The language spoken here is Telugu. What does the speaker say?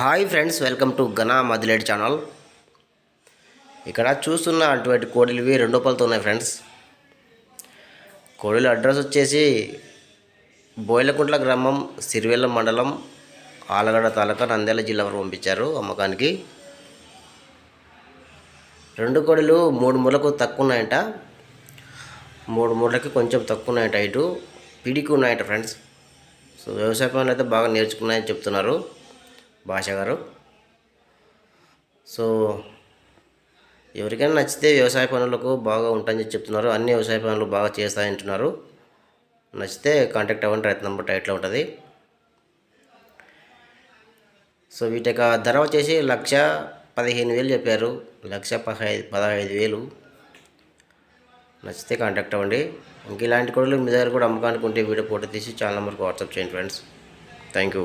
హాయ్ ఫ్రెండ్స్ వెల్కమ్ టు గనా మదిలేడ్ ఛానల్. ఇక్కడ చూస్తున్న అటువంటి కోడిలువి రెండు రూపాయలతో ఉన్నాయి ఫ్రెండ్స్. కోడిల అడ్రస్ వచ్చేసి బోయిలకుంట్ల గ్రామం సిరివెల్ల మండలం ఆలగడ తాలూకా నంద్యాల జిల్లా వరకు పంపించారు అమ్మకానికి. రెండు కోడిలు మూడు మూలకు తక్కువ ఉన్నాయంట మూడు మూలకి కొంచెం తక్కువ ఉన్నాయంట ఇటు పిడికి ఉన్నాయంట ఫ్రెండ్స్. సో వ్యవసాయ పనులు అయితే బాగా నేర్చుకున్నాయని చెప్తున్నారు. భాష గారు సో ఎవరికైనా నచ్చితే వ్యవసాయ పనులకు బాగా ఉంటాయని చెప్తున్నారు. అన్ని వ్యవసాయ పనులు బాగా చేస్తాయంటున్నారు నచ్చితే కాంటాక్ట్ అవ్వండి. రైతు నెంబర్ టైట్లో ఉంటుంది. సో వీటి యొక్క ధర వచ్చేసి లక్ష పదిహేను వేలు చెప్పారు. లక్ష పదహైదు పదహైదు వేలు. నచ్చితే కాంటాక్ట్ అవ్వండి. ఇంక ఇలాంటి కూడా మీ దగ్గర కూడా అమ్మకానికి ఉంటే వీడియో ఫోటో తీసి ఛానల్ నెంబర్కి వాట్సాప్ చేయండి ఫ్రెండ్స్. Thank you.